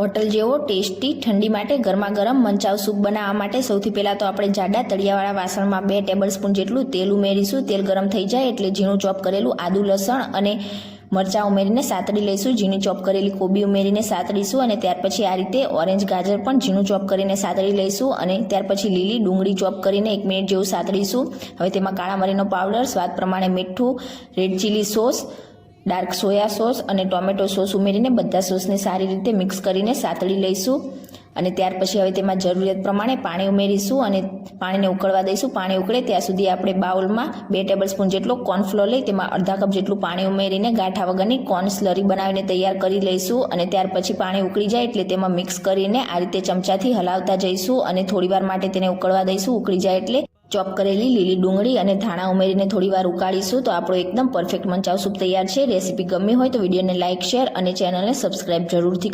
Hotel જેવો tasty, ઠંડી માટે ગરમા ગરમ મંચાવ સૂપ બનાવવા માટે સૌથી પહેલાં તો આપણે જાડા તળિયાવાળા વાસણમાં બે ટેબલ સ્પૂન જેટલું તેલ ઉમેરીશું. તેલ ગરમ થઈ જાય એટલે ઝીણું ચોપ કરેલું આદુ લસણ અને મરચાં ઉમેરીને સાતડી લઈશું. ઝીણી ચોપ કરેલી કોબી ઉમેરીને સાતડીશું અને ત્યાર પછી આ રીતે ઓરેન્જ ગાજર પણ ઝીણું ચોપ કરીને સાતડી લઈશું અને ત્યાર પછી લીલી ડુંગળી ચોપ કરીને એક મિનિટ જેવું સાતડીશું. હવે તેમાં કાળા મરીનો પાવડર, સ્વાદ પ્રમાણે મીઠું, red chilli sauce dark soya sauce અને ટોમેટો સોસ ઉમેરીને બધા સોસને સારી રીતે મિક્સ કરીને સાતળી લઈશું. અને ત્યાર પછી હવે તેમાં જરૂરિયાત પ્રમાણે પાણી ઉમેરીશું અને પાણીને ઉકળવા દઈશું. પાણી ઉકળે ત્યાં સુધી આપણે બાઉલમાં બે ટેબલ સ્પૂન જેટલો કોર્નફ્લોર લઈ તેમાં અડધા કપ જેટલું પાણી ઉમેરીને ગાંઠા વગરની કોર્ન સ્લરી બનાવીને તૈયાર કરી લઈશું. અને ત્યાર પછી પાણી ઉકળી જાય એટલે તેમાં મિક્સ કરીને આ રીતે ચમચાથી હલાવતા જઈશું અને થોડીવાર માટે તેને ઉકળવા દઈશું. ઉકળી જાય એટલે ચોપ કરેલી લીલી ડુંગળી અને ધાણા ઉમેરીને થોડી વાર ઉકાળીશું તો આપણો એકદમ પરફેક્ટ મંચાવ સૂપ તૈયાર છે. રેસીપી ગમી હોય તો વિડીયોને લાઇક શેર અને ચેનલને સબસ્ક્રાઇબ જરૂરથી